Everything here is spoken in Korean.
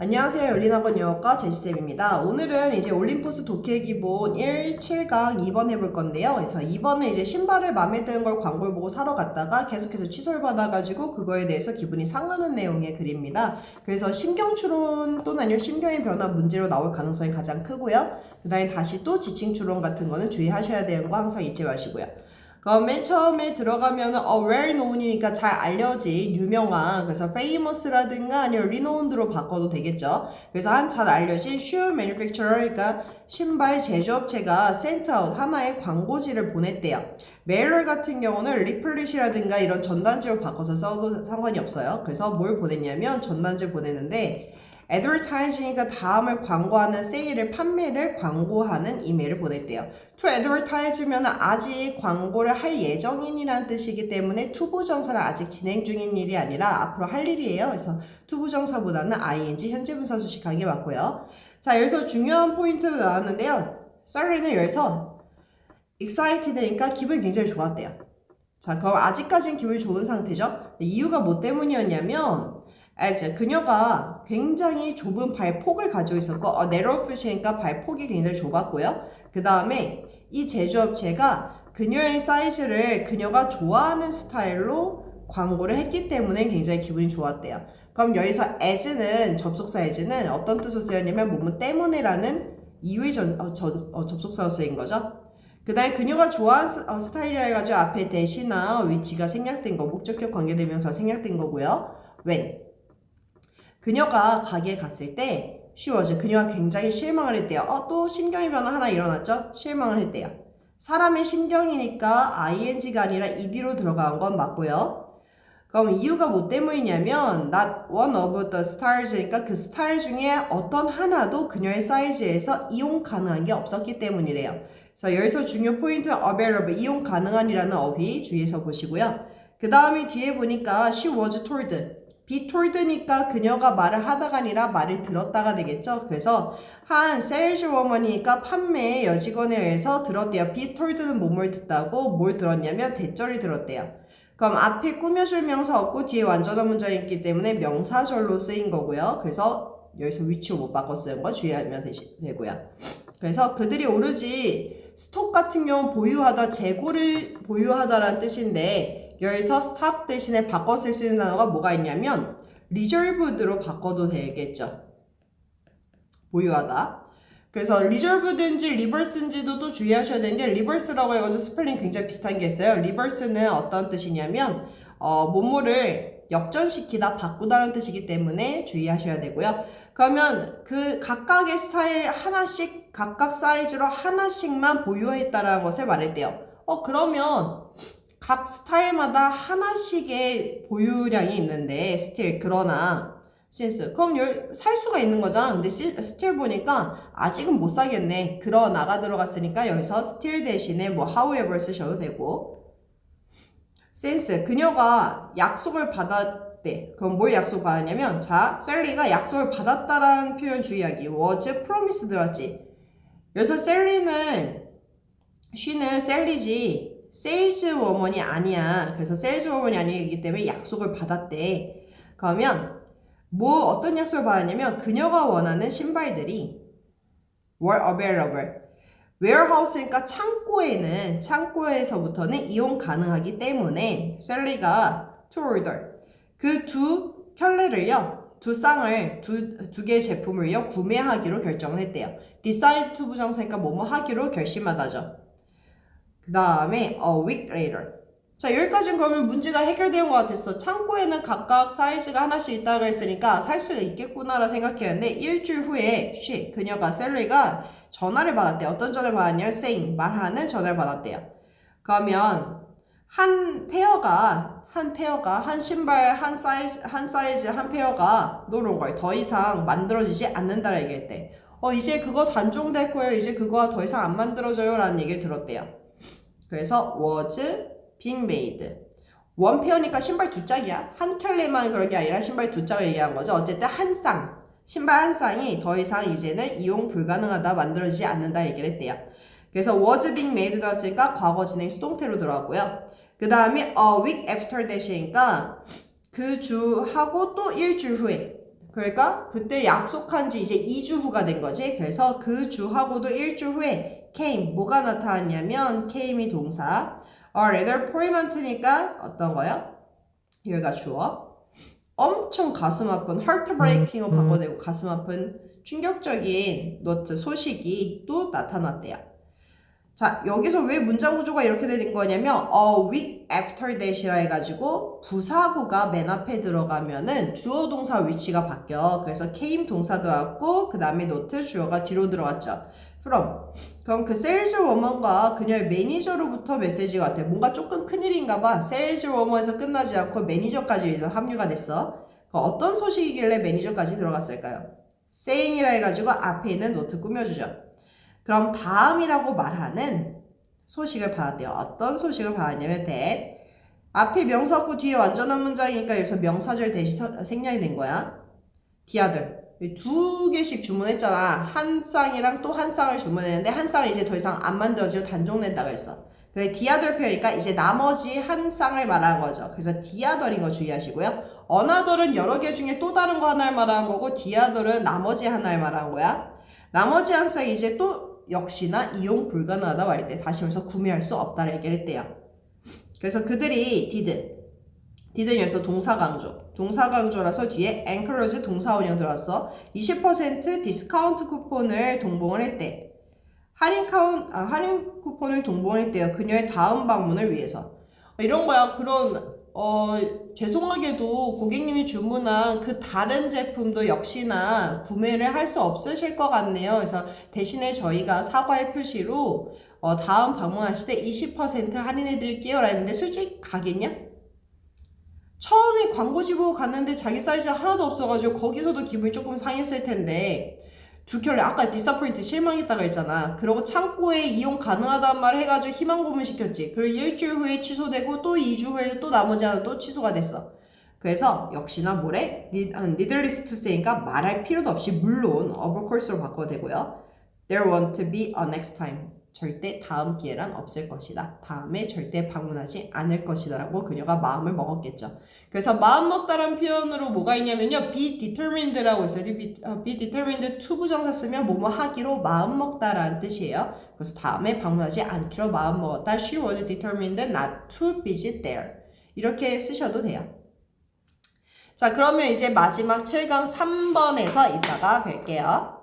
안녕하세요. 열린학원 영어과 제시쌤입니다. 오늘은 이제 올림포스 독해 기본 1, 7강 2번 해볼 건데요. 그래서 2번은 이제 신발을 마음에 드는 걸 광고를 보고 사러 갔다가 계속해서 취소를 받아가지고 그거에 대해서 기분이 상하는 내용의 글입니다. 그래서 심경추론 또는 아니면 심경의 변화 문제로 나올 가능성이 가장 크고요. 그 다음에 다시 또 지칭추론 같은 거는 주의하셔야 되는 거 항상 잊지 마시고요. 그럼 맨 처음에 들어가면 은 어 well known이니까 잘 알려진 유명한 그래서 famous라든가 아니면 renowned로 바꿔도 되겠죠. 그래서 한 잘 알려진 shoe manufacturer 그러니까 신발 제조업체가 out 하나의 광고지를 보냈대요. 메일러 같은 경우는 리플릿이라든가 이런 전단지로 바꿔서 써도 상관이 없어요. 그래서 뭘 보냈냐면 전단지 보냈는데 advertising이니까 다음을 광고하는 세일을 판매를 광고하는 이메일을 보냈대요. to advertise면 아직 광고를 할 예정인이라는 뜻이기 때문에 투부정사는 아직 진행 중인 일이 아니라 앞으로 할 일이에요. 그래서 투부정사보다는 ing 현재 분사 수식하는 게 맞고요. 자 여기서 중요한 포인트 나왔는데요. 썰리는 여기서 excited니까 기분이 굉장히 좋았대요. 자 그럼 아직까지는 기분이 좋은 상태죠. 이유가 뭐 때문이었냐면 as 그녀가 굉장히 좁은 발폭을 가지고 있었고 어, narrow fit이니까 발폭이 굉장히 좁았고요. 그 다음에 이 제조업체가 그녀의 사이즈를 그녀가 좋아하는 스타일로 광고를 했기 때문에 굉장히 기분이 좋았대요. 그럼 여기서 as는 접속사 as는 어떤 뜻으로 쓰였냐면 뭐뭐 때문에라는 이유의 전, 어, 전, 어, 접속사로 쓰인 거죠. 그 다음에 그녀가 좋아하는 스- 어, 스타일이라 해가지고 앞에 대시나 위치가 생략된 거, 목적격 관계대명사 생략된 거고요. when 그녀가 가게에 갔을 때 she was 그녀가 굉장히 실망을 했대요. 어, 또 심경의 변화 하나 일어났죠? 실망을 했대요. 사람의 심경이니까 ing가 아니라 ed로 들어간 건 맞고요. 그럼 이유가 뭐 때문이냐면 not one of the styles니까 그 스타일 중에 어떤 하나도 그녀의 사이즈에서 이용 가능한 게 없었기 때문이래요. 그래서 여기서 중요 포인트 available 이용 가능한이라는 어휘 주의해서 보시고요. 그 다음에 뒤에 보니까 she was told told니까 그녀가 말을 하다가 아니라 말을 들었다가 되겠죠. 그래서 한 세일즈워먼이니까 판매 여직원에 의해서 들었대요. told는 뭐뭘 듣다고 뭘 들었냐면 대절이 들었대요. 그럼 앞에 꾸며줄 명사 없고 뒤에 완전한 문장이 있기 때문에 명사절로 쓰인 거고요. 그래서 여기서 위치を못 바꿔 쓰는 거 주의하면 되시, 되고요. 그래서 그들이 오로지 스톡 같은 경우 보유하다, 재고를 보유하다라는 뜻인데 여기서 스탑 대신에 바꿔 쓸 수 있는 단어가 뭐가 있냐면 reserved로 바꿔도 되겠죠. 보유하다. 그래서 reserved인지 reverse인지도 또 주의하셔야 되는 게 reverse라고 해가지고 스펠링 굉장히 비슷한 게 있어요. reverse는 어떤 뜻이냐면 어, 뭐뭐를 역전시키다, 바꾸다는 뜻이기 때문에 주의하셔야 되고요. 그러면 그 각각의 스타일 하나씩 각각 사이즈로 하나씩만 보유했다라는 것을 말했대요. 어 그러면 각 스타일마다 하나씩의 보유량이 있는데 스틸 그러나 신스 그럼 열- 살 수가 있는 거잖아. 근데 시- 스틸 보니까 아직은 못 사겠네. 그러나가 들어갔으니까 여기서 스틸 대신에 뭐 however 쓰셔도 되고. 센스 그녀가 약속을 받았대. 그럼 뭘 약속 받았냐면 자 셀리가 약속을 받았다라는 표현 주의하기. was promise 들었지. 여기서 셀리는 쉬는 셀리지 세일즈 워먼이 아니야. 그래서 세일즈 워먼이 아니기 때문에 약속을 받았대. 그러면 뭐 어떤 약속을 받았냐면 그녀가 원하는 신발들이 were available. warehouse니까 창고에는 창고에서부터는 이용 가능하기 때문에 셀리가 to order 그 두 켤레를요 두 쌍을 두 두 개의 제품을요 구매하기로 결정을 했대요. decide to 부정사니까 뭐뭐 하기로 결심하다죠. 그 다음에 a week later. 자 여기까지는 그러면 문제가 해결된 것 같았어. 창고에는 각각 사이즈가 하나씩 있다고 했으니까 살 수 있겠구나라 생각했는데 일주일 후에 she 그녀가 셀리가 전화를 받았대. 어떤 전화를 받았냐? saying 말하는 전화를 받았대요. 그러면 한 페어가 한 페어가 한 신발 한 사이즈 한 사이즈 한 페어가 노런 걸더 이상 만들어지지 않는다라 얘기했대. 어 이제 그거 단종될 거예요. 이제 그거 더 이상 안 만들어져요라는 얘기를 들었대요. 그래서 was being made. 원 페어니까 신발 두 짝이야. 한 켤레만 그런 게 아니라 신발 두 짝을 얘기한 거죠. 어쨌든 한 쌍. 신발 한 쌍이 더 이상 이제는 이용 불가능하다 만들어지지 않는다 얘기를 했대요. 그래서 was being made가 왔으니까 과거 진행 수동태로 들어갔고요. 그 다음에 a week after that이니까 그 주 하고 또 일주일 후에 그러니까 그때 약속한 지 이제 2주 후가 된 거지. 그래서 그 주하고도 1주 후에 came 뭐가 나타났냐면 came이 동사 or rather 포인트니까 어떤 거요? 얘가 주어 엄청 가슴 아픈 heartbreaking으로 바꿔내고 가슴 아픈 충격적인 노트 소식이 또 나타났대요. 자, 여기서 왜 문장 구조가 이렇게 되는 거냐면 a week after that이라 해가지고 부사구가 맨 앞에 들어가면은 주어 동사 위치가 바뀌어. 그래서 came 동사도 왔고 그 다음에 노트 주어가 뒤로 들어갔죠. 그럼 그럼 그 세일즈 워먼과 그녀의 매니저로부터 메시지가 왔대. 뭔가 조금 큰일인가 봐. 세일즈 워먼에서 끝나지 않고 매니저까지 일단 합류가 됐어. 그 어떤 소식이길래 매니저까지 들어갔을까요? saying이라 해가지고 앞에 있는 노트 꾸며주죠. 그럼 다음이라고 말하는 소식을 받았대요. 어떤 소식을 받았냐면 that 앞에 명사 없고 뒤에 완전한 문장이니까 여기서 명사절 대신 서- 생략이 된 거야. other 두 개씩 주문했잖아. 한 쌍이랑 또 한 쌍을 주문했는데 한 쌍을 이제 더 이상 안 만들어지고 단종된다 그랬어. 그래서 표현이니까 이제 나머지 한 쌍을 말하는 거죠. 그래서 other인 거 주의하시고요. another은 여러 개 중에 또 다른 거 하나를 말하는 거고 other은 나머지 하나를 말하는 거야. 나머지 한 쌍이 이제 또 역시나 이용 불가능하다 말할 때 다시 여기서 구매할 수 없다를 얘기를 했대요. 그래서 그들이 did did는 여기서 동사 강조 동사 강조라서 뒤에 anchorage 동사 원형 들어왔어 20% 디스카운트 쿠폰을 동봉을 했대 할인 카운 아, 할인 쿠폰을 동봉을 했대요 그녀의 다음 방문을 위해서 이런 거야 그런 어 죄송하게도 고객님이 주문한 그 다른 제품도 역시나 구매를 할 수 없으실 것 같네요. 그래서 대신에 저희가 사과의 표시로 어, 다음 방문하실 때 20% 할인해 드릴게요. 라 했는데 솔직히 가겠냐? 처음에 광고지 보고 갔는데 자기 사이즈 하나도 없어가지고 거기서도 기분이 조금 상했을 텐데 두 켤레 아까 디스포인트 실망했다가 했잖아. 그러고 창고에 이용 가능하다는 말 해가지고 희망 고문 시켰지. 그리고 일주일 후에 취소되고 또 2주 후에 또 나머지 하나 또 취소가 됐어. 그래서 역시나 뭐래? 니들리스 투 세이니까 말할 필요도 없이 물론 of course로 바꿔도 되고요. There won't be a next time. 절대 다음 기회란 없을 것이다. 다음에 절대 방문하지 않을 것이다. 라고 그녀가 마음을 먹었겠죠. 그래서 마음 먹다란 표현으로 뭐가 있냐면요. be determined라고 있어요. be, 어, be determined to 부정사 쓰면 뭐뭐 하기로 마음 먹다라는 뜻이에요. 그래서 다음에 방문하지 않기로 마음 먹었다. She was determined not to visit there. 이렇게 쓰셔도 돼요. 자, 그러면 이제 마지막 7강 3번에서 이따가 뵐게요.